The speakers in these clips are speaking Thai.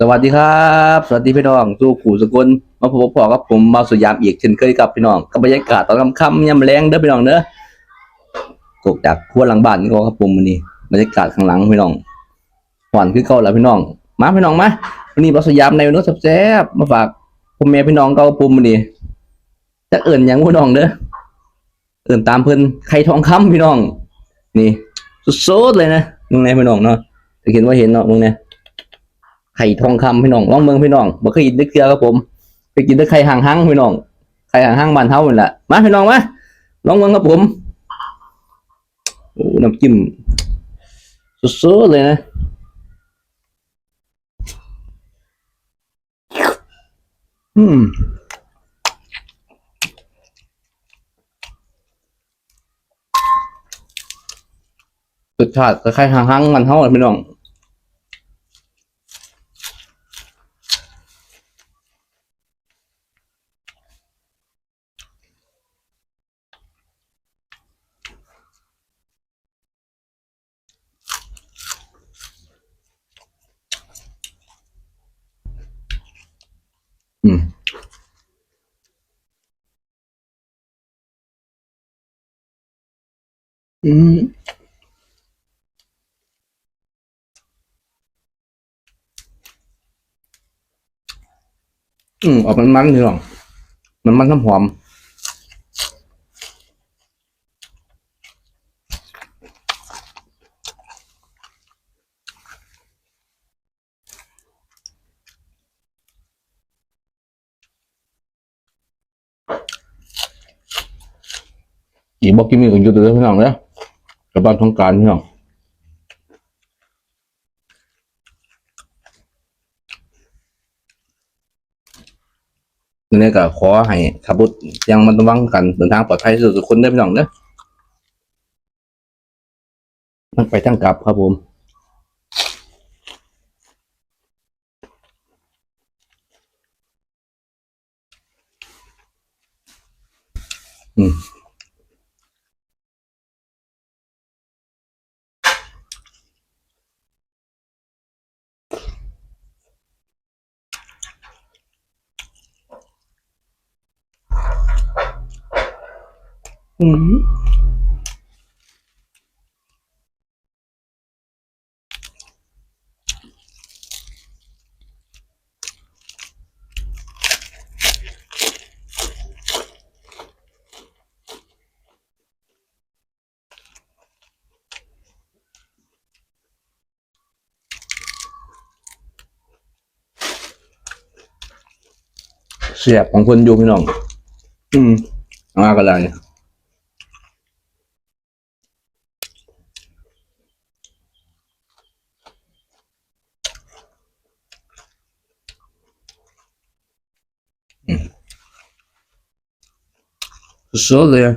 สวัสดีครับ สวัสดีพี่น้องสู่ขู่สกุลมาพบพ่อกับผมมาสุยามอีกเช่นเคยกับพี่น้องกับบรรยากาศตอนค่ำๆยามแรงเด้อพี่น้องเด้อกกจากครัวหลังบ้านนี่ก็ครับผมวันนี้บรรยากาศข้างหลังพี่น้องหวานคือเก่าแล้วพี่น้อง มาพี่น้องมาวันนี้มาสุยามในวันนู้แซ่บมาฝากพ่อแม่พี่น้องเก่ากับผมวันนี้จะเอิ่นหยังพี่น้องเด้อเอิ่นตามเพิ่นไข่ทองคำพี่น้อง นี่สุดๆเลยนะมึงไงพี่น้องเนาะจะเห็นว่าเห็นเนาะมึงเนี่ย ไข่ทองคำพี่น้องลองเมืองพี่น้องบ่เคยกินนึกเกลือครับผมไปกินต่ไข่ห่างหังพี่น้องไข่ห่างหังบ้านเฮานี่แหละมาพี่น้องมาลองเมืองครับผมโอ้น้ำจิ้มสุดๆเลยนะอืมรสชาติคล้ายๆห่างหังมันเฮาเลยพี่น้อง อืมอืมออกมันมันๆพี่น้อมันมันน้ำหอมอีบอกกินมีกับยูทูบพี่น้องเด้อ กับบ้านทองการพี่น้องทีนี้ก็ขอให้ขับรถยังมันระวังกันเดินทางปลอดภัยสุดทุกคนเด้พี่น้องเด้อมันไปทางกลับครับผมอืม อืมเสียบของคนอยู่พี่น้อง อืมมากันเลยสุดๆเลย อ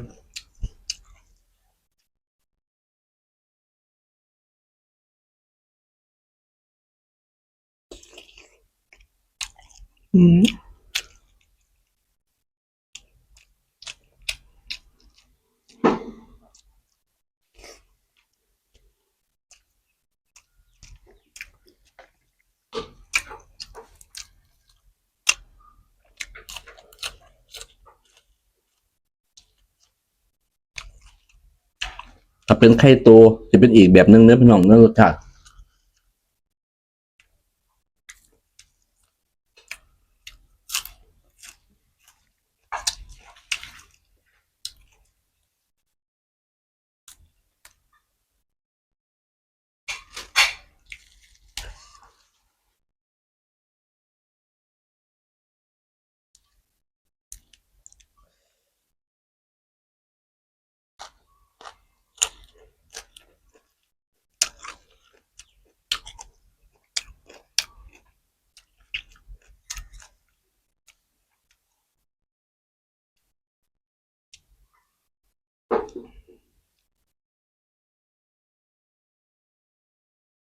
ถ้าเป็นไข่โตจะเป็นอีกแบบหนึงเนื้อพี่น้องเนื้อรสชาติ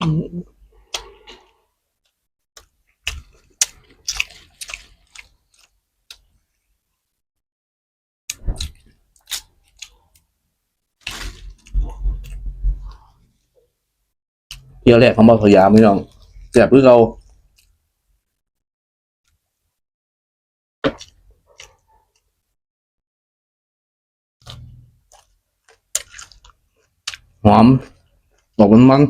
เที่ยวแรกของบอสยามพี่น้องแสบเพื้อเราหอมบอกมันมัน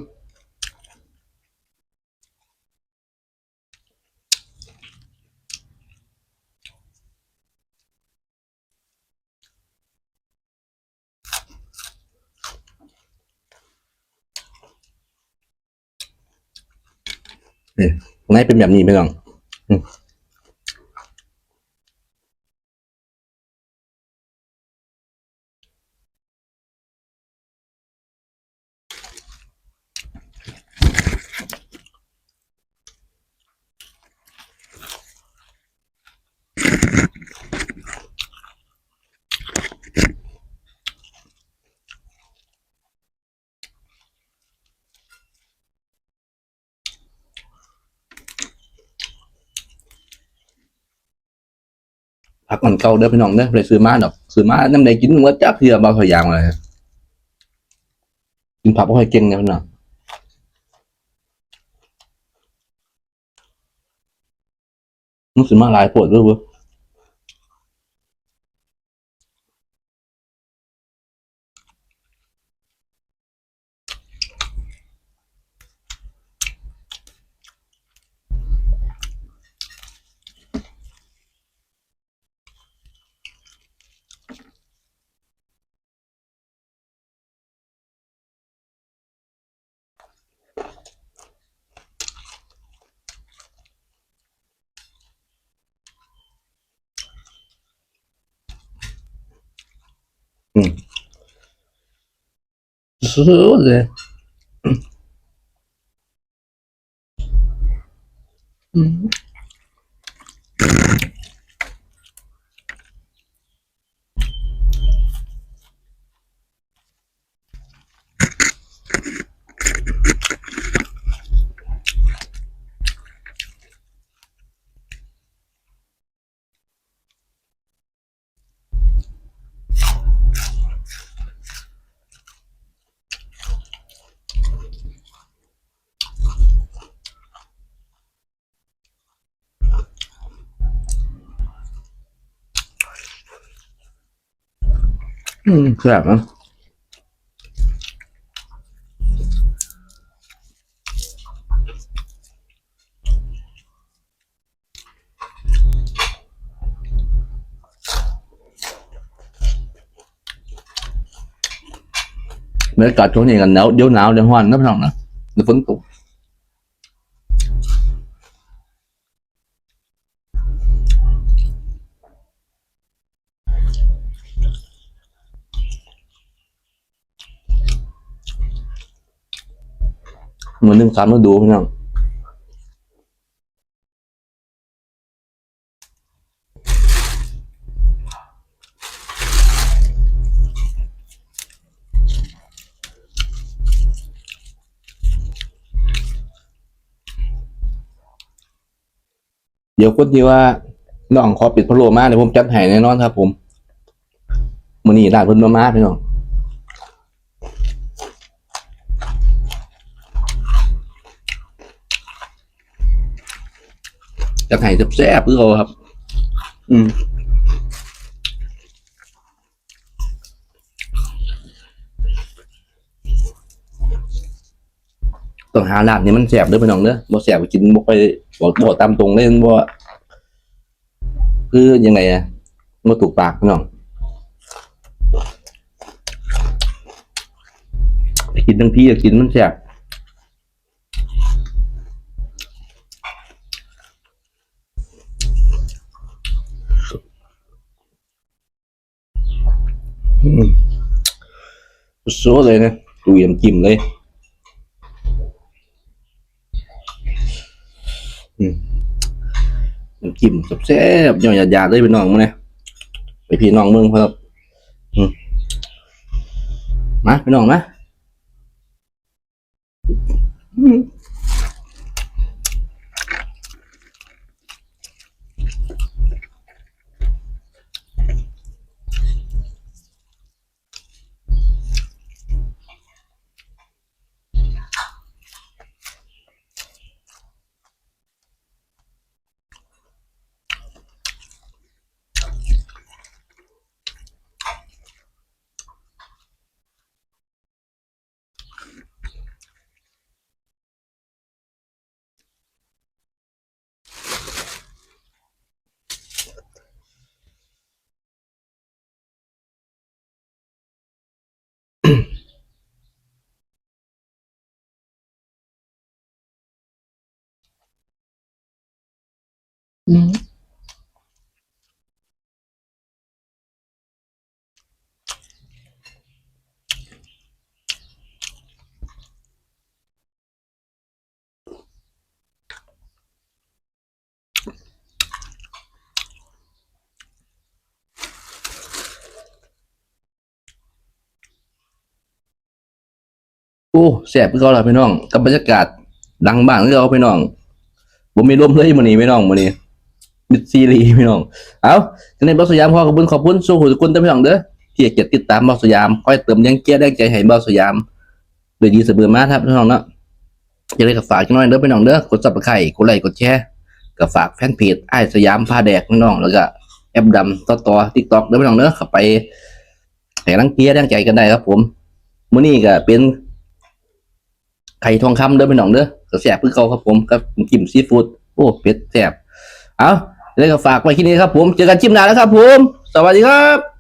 นี่ไงเป็นแบบนี้ไม่ต้องักมันเก่าเด้อพี่น้องเด้อไปซื้อมาดอกซื้อมาน้ำใดกินเมื่อจักเพื่อบางขอยางเลยกินผักบ่ค่อยเก่งเนี่ยพี่น้องมันซื้อมาหลายปวดด้วยเว้ย สุดเล อืมอืมแซ่บนะบรรยากาศช่วงนี้กันหนาวเดี๋ยวหนาวเดี๋ยวร้อนนะพี่น้องนะเดี๋ยวฝนตก เหมือนหนึ่งสามฤดูพี่น้องเดี๋ยวคนที่ว่าน้องขอปิดพะโล้มาเดี๋ยวผมจัดให้แน่นอนครับ ผมมื้อนี้ร้านเพิ่นมามาพี่น้อง จะไห้แซ่บๆเพื่อเขาครับ อืมต้องหาร้านนี้มันแซ่บด้อพี่น้องเด้อบ่แซ่บกินบ่ไปบอกบอกตามตรงเลยว่คือยังไงอะบ่ถูกปากพี่น้องกินทั้งพี่ก็กินมันแซ่บ ซัวเลยนะดูยำจิ้มเลยอืมน้ำจิ้มแซ่บๆย่อยหยาดๆเลยพี่น้องมาเนี่ยไปพี่น้องเมืองครับอืมมาพี่น้องมา อืมโอ้แสบก็แล้วพี่น้องกับบรรยากาศดังบ้านก็เอาพี่น้องผมมีร่มเลยมื้อนี้พี่น้องมื้อนี้ มิดซีรีพี่น้อง เอาจังได๋บ่สยามขอขอบคุณขอบคุณสู่หูทุกคนเด้อพี่น้องเด้อที่เกียรติติดตามบ่สยามคอยเติมยังเกียร์แรงใจให้บ่สยามโดยดีเสมอมาครับพี่น้องเนาะจะได้ก็ฝากจังหน่อยเด้อพี่น้องเด้อกด Subscribe กดไลค์กดแชร์ก็ฝากแฟนเพจอ้ายสยามพาแดกพี่น้องแล้วก็แอปดำต่อต่อ TikTok เด้อพี่น้องเด้อเข้าไปให้กำลังเกียร์แรงใจกันได้ครับ ผมมื้อนี้ก็เป็นไข่ทองคำเด้อพี่น้องเด้อก็แซ่บคือเก่าครับผมกับกิมซีฟู้ดโอ้เผ็ดแซ่บเอา แล้วก็ฝากไว้ที่นี้ครับผม เจอกันชิมหน้าแล้วครับผม สวัสดีครับ